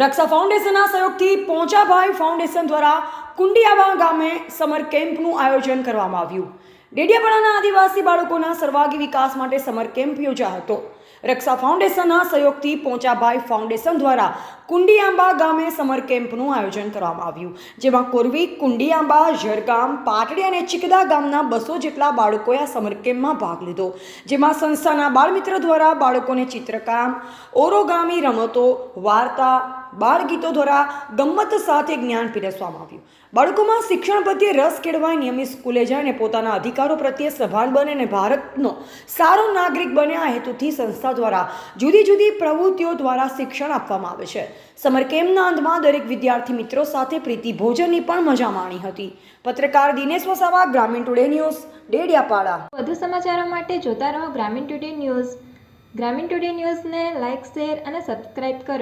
રક્ષા ફાઉન્ડેશનના સહયોગથી પોંચાભાઈ ફાઉન્ડેશન દ્વારા કુંડિયાબા ગામે સમર કેમ્પનું આયોજન કરવામાં આવ્યું. ડેડિયાપાડાના આદિવાસી બાળકોના સર્વાગી વિકાસ માટે સમર કેમ્પ યોજાયો હતો. રક્ષા ફાઉન્ડેશનના સહયોગથી પોંચાભાઈ ફાઉન્ડેશન દ્વારા કુંડિયાંબા ગામે સમર કેમ્પનું આયોજન કરવામાં આવ્યું, જેમાં કોરવી, કુંડિયાંબા, ઝરગામ, પાટડી અને ચિકદા ગામના બસો જેટલા બાળકોએ આ સમર કેમ્પમાં ભાગ લીધો, જેમાં સંસ્થાના બાળમિત્ર દ્વારા બાળકોને ચિત્રકામ, ઓરોગામી રમતો, વાર્તા બાળગીતો દ્વારા ગમ્મત સાથે જ્ઞાન પીરસવામાં આવ્યું. બાળકોમાં શિક્ષણ પ્રત્યે રસ કેળવાય નિયમિત સ્કૂલે જાય અને પોતાના અધિકારો પ્રત્યે સભાન બને અને ભારતનો સારો નાગરિક બને આ હેતુથી સંસ્થા દ્વારા જુદી જુદી પ્રવૃત્તિઓ દ્વારા શિક્ષણ આપવામાં આવે છે. સમર કેમ્પના અંતમાં દરેક વિદ્યાર્થી મિત્રો સાથે પ્રીતિ ભોજનની પણ મજા માણી હતી. પત્રકાર દિનેશ વસાવા, ગ્રામીણ ટુડે ન્યૂઝ, ડેડિયાપાડા. વધુ સમાચારો માટે જોતા રહો Gramin today news. Gramin today ન્યૂઝને લાઇક શેર અને સબસ્ક્રાઇબ કરો.